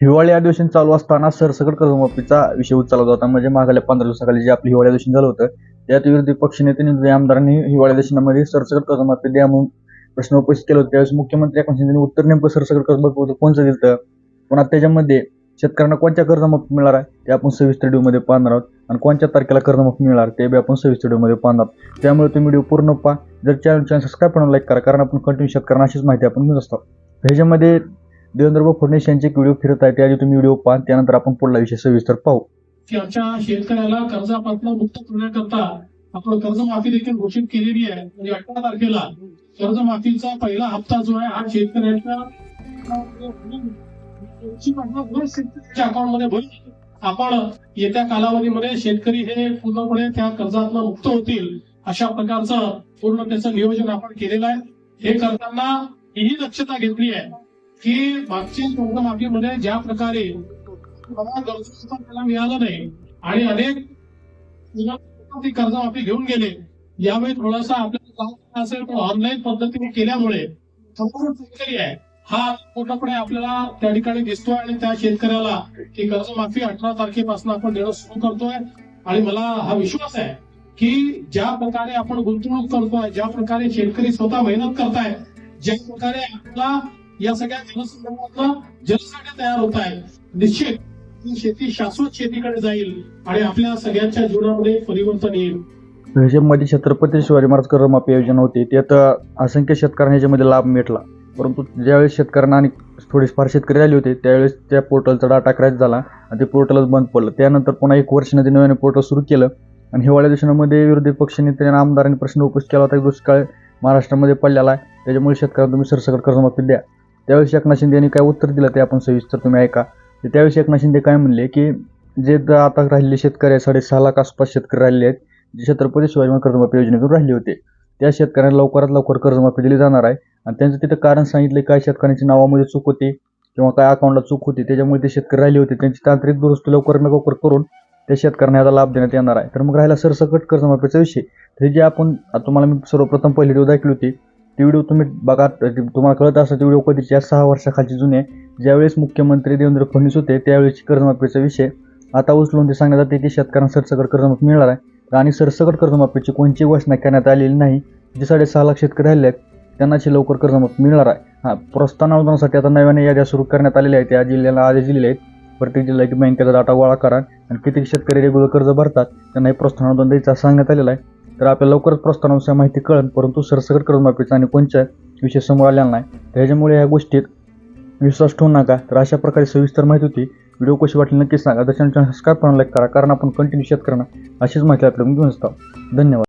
हिवाळी अधिवेशन चालू असताना सरसकट कर्जमाफीचा विषय उचलला होता. म्हणजे मागल्या पंधरा दिवसाखाली जे आपलं हिवाळी अधिवेशन झालं होतं त्यात विरोधी पक्षनेते आमदारांनी हिवाळी अधिवेशनामध्ये सरसकट कर्जमाफी द्या म्हणून प्रश्न उपस्थित केला होता. त्यावेळेस मुख्यमंत्री एकनाथ उत्तर नेमकं सरसकट कर्जमाफी होतं कोणचं दिलं पुन्हा त्याच्यामध्ये शेतकऱ्यांना कोणत्या कर्जमाफी मिळणार आहे? ते आपण सविस्तर व्हिडिओमध्ये पाहणार आहोत. आणि कोणत्या तारखेला कर्जमाफी मिळणार ते बी आपण सविस्तर व्हिडिओमध्ये पाहणार आहोत. त्यामुळे तुम्ही व्हिडिओ पूर्ण पहा. जर चॅनल चॅनल सबस्क्राईब करून लाईक करा कारण आपण कंटिन्यू शेतकऱ्यांना अशीच माहिती आपण घेऊन असतो. ह्याच्यामध्ये देवेंद्रभाऊ फडणवीस यांचे व्हिडिओ फिरत आहे त्याआधी तुम्ही व्हिडिओ पाहा त्यानंतर आपण पुढला विषय सविस्तर पाहू. की आमच्या शेतकऱ्याला कर्जापासून मुक्त करण्याकरता आपण कर्जमाफी देखील घोषित केलेली आहे. म्हणजे अठरा तारखेला कर्जमाफीचा पहिला हप्ता जो आहे हा शेतकऱ्याच्या अकाउंटमध्ये भरून आपण येत्या कालावधीमध्ये शेतकरी हे पूर्णपणे त्या कर्जातून मुक्त होतील अशा प्रकारचं पूर्ण त्याचं नियोजन आपण केलेलं आहे. हे करताना ही दक्षता घेतली आहे. की मागच्या कर्जमाफीमध्ये ज्या प्रकारे मला गरजेचं त्याला मिळालं नाही आणि अनेक कर्जमाफी घेऊन गेले यावेळी थोडासा आपल्याला असेल पण ऑनलाईन पद्धतीने केल्यामुळे संपूर्ण शेतकरी आहे. हा पूर्णपणे आपल्याला त्या ठिकाणी दिसतोय आणि त्या शेतकऱ्याला ही कर्जमाफी अठरा तारखेपासून आपण देणं सुरू करतोय. आणि मला हा विश्वास आहे की ज्या प्रकारे आपण गुंतवणूक करतोय ज्या प्रकारे शेतकरी स्वतः मेहनत करताय ज्या प्रकारे आपला या सगळ्या जनसंदर्भातला जनसाठा तयार होत आहे. निश्चित ही शेती शाश्वत शेतीकडे जाईल आणि आपल्या सगळ्यांच्या जीवनामध्ये परिवर्तन येईल. ह्याच्यामध्ये छत्रपती शिवाजी महाराज कर्जमाफी योजना होती. त्यात असंख्य शेतकऱ्यांना ह्याच्यामध्ये लाभ मिळाला. परंतु ज्यावेळेस शेतकऱ्यांना आणि थोडेफार शेतकरी आले होते त्यावेळेस त्या पोर्टलचा डाटा क्रॅच झाला आणि ते पोर्टलच बंद पडलं. त्यानंतर पुन्हा एक वर्षाने ते नव्याने पोर्टल सुरू केलं आणि हिवाळ्या दिवसामध्ये विरोधी पक्षनेते आमदारांनी प्रश्न उपस्थित केला होता की दुष्काळ महाराष्ट्रामध्ये पडलेला आहे. त्याच्यामुळे शेतकऱ्यांना तुम्ही सरसकट कर्जमाफी द्या. त्यावेळेस एकनाथ शिंदे यांनी काय उत्तर दिलं ते आपण सविस्तर तुम्ही ऐका. तर त्यावेळेस एकनाथ शिंदे काय म्हणले की जे आता राहिलेले शेतकरी आहेत साडेसहा लाख आसपास शेतकरी राहिलेले आहेत जे छत्रपती शिवाजी कर्जमाफी योजनेतून राहिले होते त्या शेतकऱ्यांना लवकरात लवकर कर्जमाफी दिली जाणार आहे. आणि त्यांचं तिथं कारण सांगितलं काय शेतकऱ्यांची नावामध्ये चूक होती किंवा काय अकाउंटला चूक होती त्याच्यामुळे ते शेतकरी राहिले होते. त्यांची तांत्रिक दुरुस्ती लवकर लवकर करून त्या शेतकऱ्यांना याचा लाभ देण्यात येणार आहे. तर मग राहिला सरसकट कर्जमाफीचा विषय. हे जे आपण तुम्हाला मी सर्वप्रथम पहिली व्हिडिओ दाखवली होती ती व्हिडिओ तुम्ही बघा तुम्हाला कळत असं ती व्हिडिओ कधीची? आहे? सहा वर्षाखालची जुने ज्यावेळेस मुख्यमंत्री देवेंद्र फडणवीस होते त्यावेळेस कर्जमाफीचा विषय. आता उचलून ते सांगण्यात जाते की शेतकऱ्यांना सरसकट कर्जमाफी मिळणार आहे. आणि सरसकट कर्जमाफीची कोणची घोषणा करण्यात आलेली नाही. जे साडेसहा लाख शेतकरी राहिले आहेत त्यांनाची लवकर कर्जमाफी मिळणार आहे. हां प्रोत्साहन अनुदानासाठी आता नव्याने याद्या सुरू करण्यात आलेल्या आहेत. त्या जिल्ह्याला आदेश दिलेले आहेत. प्रत्येक जिल्ह्याची बँकेचा डाटा गोळा करा. आणि किती शेतकरी रेग्युलर कर्ज भरतात त्यांना हे प्रोत्साहन अनुदान द्यायचा सांगण्यात आलेलं आहे. तर आपल्याला लवकरच प्रोत्साहनानुसार माहिती कळेल परंतु सरसकट कर्जमाफीचा आणि कोणत्या विषय समोर आलेला नाही त्याच्यामुळे या गोष्टीत विश्वास ठेवू नका. तर अशा प्रकारे सविस्तर माहिती होती. व्हिडिओ कशी वाटली नक्कीच सांगा. दर्शन सबस्क्राईब करून लाईक करा कारण आपण कंटिन्यू शेतकऱ्यांना अशीच माहिती आपल्याला घेऊन असतो. धन्यवाद.